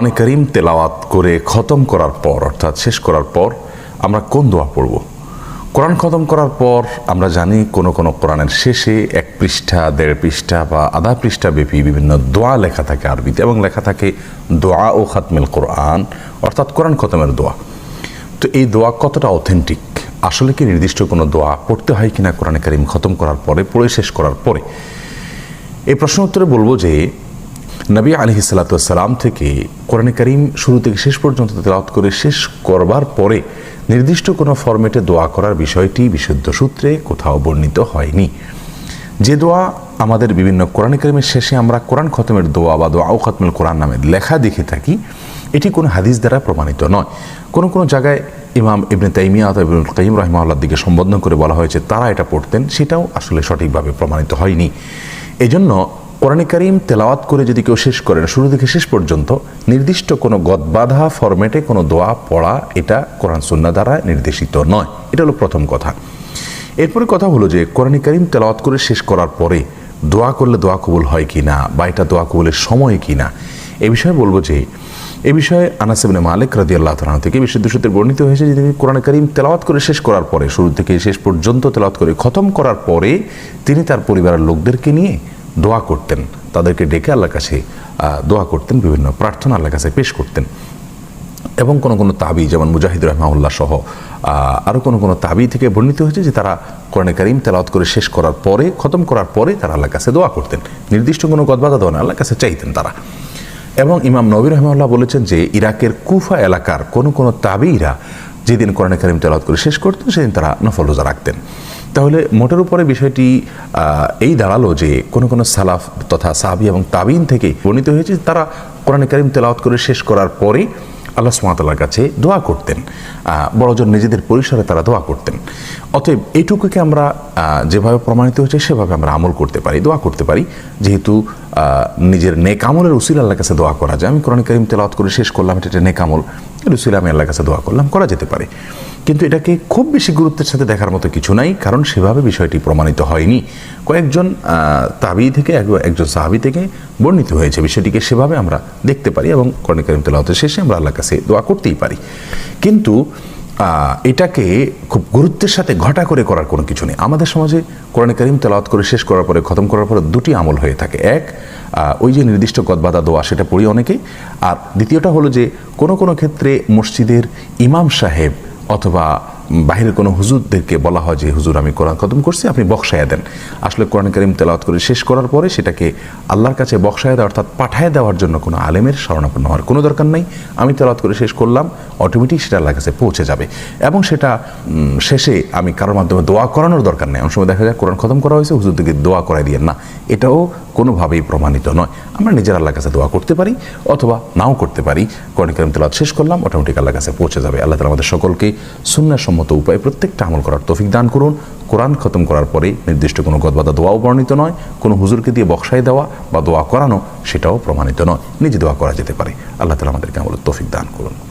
কোরআনে করিম তেলাওয়াত করে খতম করার পর, অর্থাৎ শেষ করার পর, আমরা কোন দোয়া পড়ব? কোরআন খতম করার পর আমরা জানি কোন কোন কোরআনের শেষে এক পৃষ্ঠা, দেড় পৃষ্ঠা বা আধা পৃষ্ঠা ব্যাপী বিভিন্ন দোয়া লেখা থাকে আরবিতে এবং লেখা থাকে দোয়া ও খাতমিল কোরআন, অর্থাৎ কোরআন খতমের দোয়া। তো এই দোয়া কতটা অথেন্টিক আসলে কি নির্দিষ্ট কোনো দোয়া পড়তে হয় কিনা কোরআনে করিম খতম করার পরে, পড়ে শেষ করার পরে? এই প্রশ্ন উত্তরে বলব যে নবী আলহি সাল্লাতাম থেকে কোরআনে করিম শুরু থেকে শেষ পর্যন্ত তেলাওয়াত করে শেষ করবার পরে নির্দিষ্ট কোনো ফরম্যাটে দোয়া করার বিষয়টি বিশুদ্ধ সূত্রে কোথাও বর্ণিত হয়নি। যে দোয়া আমাদের বিভিন্ন কোরআন করিমের শেষে আমরা কোরআন খতমের দোয়া বা দোয়া ও খতমের কোরআন নামে লেখা দেখে থাকি, এটি কোনো হাদিস দ্বারা প্রমাণিত নয়। কোনো কোনো জায়গায় ইমাম ইবনে তাইমিয়া অথবা ইবনুল কাইম রহমাউল্লার দিকে সম্বোধন করে বলা হয়েছে, তারা এটা পড়তেন, সেটাও আসলে সঠিকভাবে প্রমাণিত হয়নি। এজন্য কোরআন করিম তেলাওয়াত করে যদি কেউ শেষ করেন শুরু থেকে শেষ পর্যন্ত নির্দিষ্ট কোনো গদবাধা, ফরম্যাটে কোনো দোয়া পড়া, এটা কোরআন সুন্না দ্বারা নির্দেশিত নয়। এটা হলো প্রথম কথা। এরপরে কথা হলো যে কোরআন করিম তেলাওয়াত করে শেষ করার পরে দোয়া করলে দোয়া কবুল হয় কি না বা এটা দোয়া কবুলের সময় কি না এ বিষয়ে বলব যে, এ বিষয়ে আনাসিবিন মালিক রাদি আল্লাহ তালা থেকে বিশুদ্ধ সূত্রে বর্ণিত হয়েছে যে তিনি কোরআন করিম তেলাওয়াত করে শেষ করার পরে, শুরু থেকে শেষ পর্যন্ত তেলাওয়াত করে খতম করার পরে তিনি তার পরিবারের লোকদেরকে নিয়ে দোয়া করতেন, তাদেরকে ডেকে আল্লাহর কাছে দোয়া করতেন, বিভিন্ন প্রার্থনা আল্লাহর কাছে পেশ করতেন। এবং কোনো কোনো তাবি, যেমন মুজাহিদ রহমাউল্লাহ সহ আরও কোনো কোনো তাবি থেকে বর্ণিত হয়েছে যে তারা কোরআনে করিম তেলাওয়াত করে শেষ করার পরে, খতম করার পরে তারা আল্লাহর কাছে দোয়া করতেন। নির্দিষ্ট কোনো গদবাদা দোয়া না, আল্লাহর কাছে চাইতেন তারা। এবং ইমাম নবী রহমাল্লাহ বলেছেন যে ইরাকের কুফা এলাকার কোনো কোনো তাবিরা যেদিন কোরআনে করিম তেলাওয়াত করে শেষ করতেন, সেদিন তারা নফল রোজা রাখতেন। তাহলে মোটের উপরে বিষয়টি এই দাঁড়াল যে কোনো কোনো সালাফ তথা সাহাবি এবং তাবিন থেকে বর্ণিত হয়েছে তারা কোরআনে করিম তেলাওয়াত করে শেষ করার পরে আল্লাহ সুমাতাল্লার কাছে দোয়া করতেন। বড়জন নিজেদের পরিসরে তারা দোয়া করতেন। অতএব এইটুকুকে আমরা যেভাবে প্রমাণিত হয়েছে সেভাবে আমরা আমল করতে পারি, দোয়া করতে পারি। যেহেতু নিজের নেক আমলের উসিল আল্লাহর কাছে দোয়া করা যায়। আমি কোরআন করিম তেলাওয়াত করে শেষ করলাম, এটা একটা নেক আমল। রসুল আমি আল্লাহর কাছে দোয়া করলাম, করা যেতে পারে। কিন্তু এটাকে খুব বেশি গুরুত্বের সাথে দেখার মতো কিছু নাই, কারণ সেভাবে বিষয়টি প্রমাণিত হয়নি। কয়েকজন তাবি থেকে একজন সাহাবি থেকে বর্ণিত হয়েছে। বিষয়টিকে সেভাবে আমরা দেখতে পারি এবং কর্ণিক করিম তেলাওয়াতের শেষে আমরা আল্লাহর কাছে দোয়া করতেই পারি। কিন্তু এটাকে খুব গুরুত্বের সাথে ঘটা করে করার কোনো কিছু নেই। আমাদের সমাজে কোরআন করিম তেলাওয়াত করে শেষ করার পরে, খতম করার পরে দুটি আমল হয়ে থাকে। এক ওই যে নির্দিষ্ট গদবাদা দোয়া, সেটা পড়ি অনেকেই। আর দ্বিতীয়টা হলো যে কোনো কোনো ক্ষেত্রে মসজিদের ইমাম সাহেব অথবা বাহিরের কোনো হুজুরদেরকে বলা হয় যে, হুজুর, আমি কোরআন খতম করছি, আপনি বক্সায়া দেন। আসলে কোরআন করিম তেলাওয়াত করে শেষ করার পরে সেটাকে আল্লাহর কাছে বক্সায় দেওয়া, অর্থাৎ পাঠায় দেওয়ার জন্য কোনো আলেমের স্মরণাপন্ন হওয়ার কোনো দরকার নেই। আমি তেলাওয়াত করে শেষ করলাম অটোমেটিক সেটা আল্লাহর কাছে পৌঁছে যাবে। এবং সেটা শেষে আমি কারোর মাধ্যমে দোয়া করানোর দরকার নেই। অনেক সময় দেখা যায় কোরআন খতম করা হয়েছে, হুজুরদেরকে দোয়া করাই দিয়ে না। এটাও কোনোভাবেই প্রমাণিত নয়। আমরা নিজের আল্লাহর কাছে দোয়া করতে পারি, অথবা নাও করতে পারি। কোরআন করিম তেলাওয়াত শেষ করলাম অটোমেটিক আল্লাহর কাছে পৌঁছে যাবে। আল্লাহ তালা আমাদের সকলকে সুন্নাসম্মত উপায়ে প্রত্যেকটা আমল করার তফিক দান করুন। কোরআন খতম করার পরে নির্দিষ্ট কোনো গদবাদা দোয়াও বর্ণিত নয়। কোনো হুজুরকে দিয়ে বক্সাই দেওয়া বা দোয়া করানো সেটাও প্রমাণিত নয়। নিজে দোয়া করা যেতে পারে। আল্লাহ তালা আমাদেরকে আমল তফিক দান করুন।